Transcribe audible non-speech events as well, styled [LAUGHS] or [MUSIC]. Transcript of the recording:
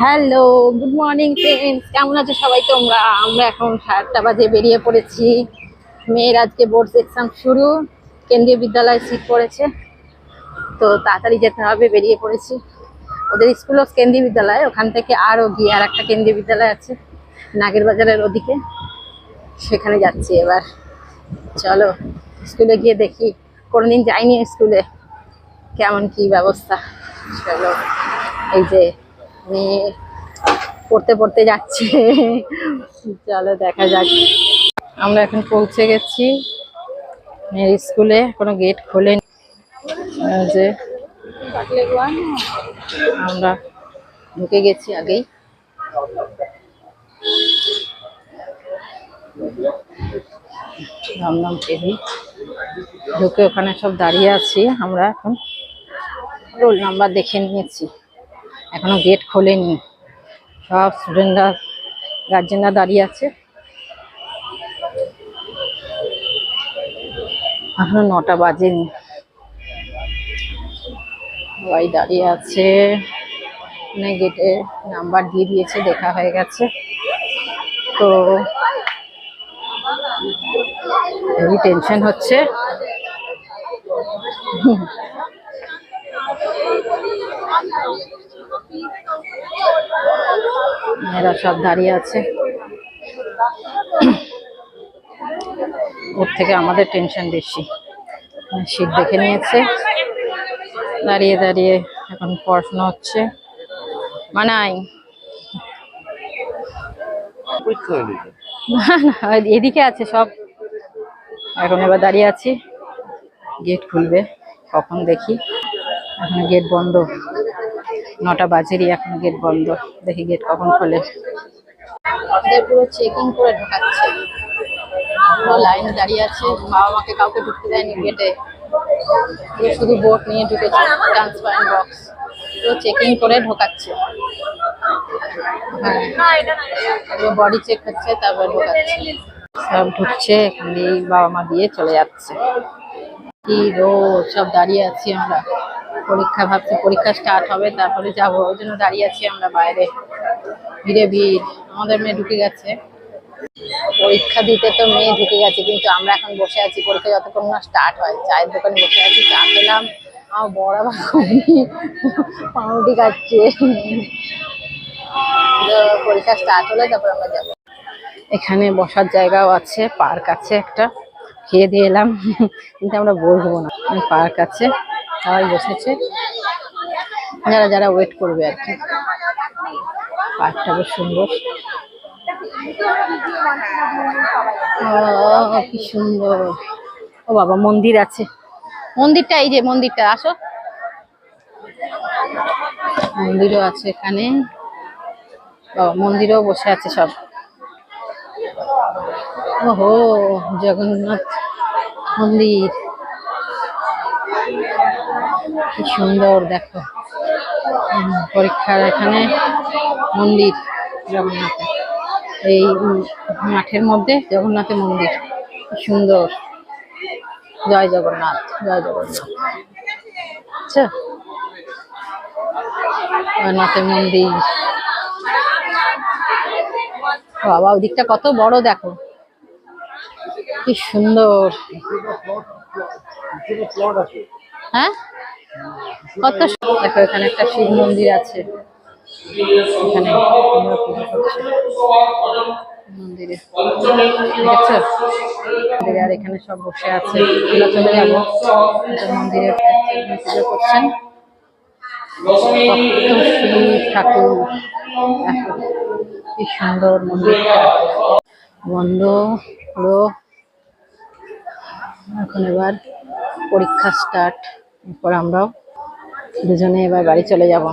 Hello good morning friends কেমন আছো সবাই তোমরা? আমরা এখন সাতটা বাজে বেরিয়ে পড়েছি। মেয়ের আজকে বোর্ড এক্সাম শুরু। কেন্দ্রীয় বিদ্যালয়ে সিট পড়েছে। তো তাড়াতাড়ি যেতে হবে, বেরিয়ে পড়েছি। ওদের স্কুল স্কুলও কেন্দ্রীয় বিদ্যালয়, ওখান থেকে আরও গিয়ে আর একটা কেন্দ্রীয় বিদ্যালয় আছে নাগের বাজারের ওদিকে। সেখানে যাচ্ছি এবার। চলো স্কুলে গিয়ে দেখি। কোনোদিন যাইনি স্কুলে কেমন কি ব্যবস্থা? চলো, এই যে মেয়ে পড়তে পড়তে যাচ্ছে। চলো দেখা যাক। আমরা এখন পৌঁছে গেছি। মেয়ের স্কুলে কোনো গেট খোলেনি। যে আমরা ঢুকে গেছি আগেই। রামনাম টেবি ঢুকে ওখানে সব দাঁড়িয়ে আছি আমরা এখন। রোল নাম্বার দেখে নিয়েছি। এখনও গেট খোলেনি। সব স্টুডেন্টরা গার্জেনরা দাঁড়িয়ে আছে। এখনও নটা বাজেনি। সবাই দাঁড়িয়ে আছে। মানে গেটে নাম্বার দিয়ে দিয়েছে, দেখা হয়ে গেছে। তো হেভি টেনশন হচ্ছে। [LAUGHS] মেয়েরা সব দাঁড়িয়ে আছে। ওর থেকে আমাদের টেনশন বেশি। শীত দেখে নিয়েছে। দাঁড়িয়ে দাঁড়িয়ে এখন পড়াশোনা হচ্ছে। মানাই। না এদিকে আছে সব। এখন এবার দাঁড়িয়ে আছি। গেট খুলবে। কখন দেখি। এখন গেট বন্ধ। নটা বাজেরই এখন গেট বন্ধ। দেখি গেট কখন খোলে। পুরো চেকিং করে ঢোকাচ্ছে। পুরো লাইন দাঁড়িয়ে আছে, বাবা মাকে কাউকে ঢুকতে দেয়নি গেটে শুধু বোট নিয়ে ঢুকেছে ট্রান্সপারেন্ট বক্স পুরো চেকিং করে ঢোকাচ্ছে। হ্যাঁ বডি চেক হচ্ছে, তারপর ঢোকাচ্ছে। সব ঢুকছে এখান দিয়েই বাবা মা দিয়ে চলে যাচ্ছে। কি রোদ, সব দাঁড়িয়ে আছি আমরা। পরীক্ষা ভাবছি, পরীক্ষা স্টার্ট হবে, তারপরে যাব। ওই জন্য দাঁড়িয়ে আছি আমরা বাইরে। ভিড়ে ভিড়। আমাদের মেয়ে ঢুকে গেছে। পরীক্ষা দিতে তো মেয়ে ঢুকে গেছে, কিন্তু আমরা এখন বসে আছি। পরীক্ষা যতক্ষণ না স্টার্ট হয়, চায়ের দোকানে বসে আছি, চা খেলাম। আমার বড় বাবুনি পাউরুটি খাচ্ছে। পরীক্ষা স্টার্ট হলে তারপর আমরা যাব। এখানে বসার জায়গাও আছে পার্ক আছে একটা। খেয়ে দিয়ে এলাম। কিন্তু আমরা বসবো না। পার্ক আছে। সবাই বসেছে। যারা যারা ওয়েট করবে আর কি। পার্কটা বেশ সুন্দর। কি সুন্দর। ও বাবা, মন্দির আছে। মন্দিরটা, এই যে মন্দিরটা, আসো। মন্দিরও আছে এখানে। বাবা মন্দিরেও বসে আছে সব। ওহো, জগন্নাথ মন্দির। কি সুন্দর, দেখো। পরীক্ষার এখানে মন্দির, জগন্নাথের। এই মাঠের মধ্যে জগন্নাথের মন্দির। সুন্দর। জয় জগন্নাথ জয় জগন্নাথ। আচ্ছা। জগন্নাথের মন্দির। বাবা, ওদিকটা কত বড়, দেখো। কি সুন্দর। হ্যাঁ? কত দেখো, এখানে একটা শিব মন্দির আছে। এখানে মন্দিরে। আর এখানে সব বসে আছে। আমরা চলে যাব। মন্দিরে করছেন। ঠাকুর। কি সুন্দর মন্দিরটা বন্ধ, পুরো। এখন এবার পরীক্ষা স্টার্ট এরপর আমরাও দুজনে এবার বাড়ি চলে যাব।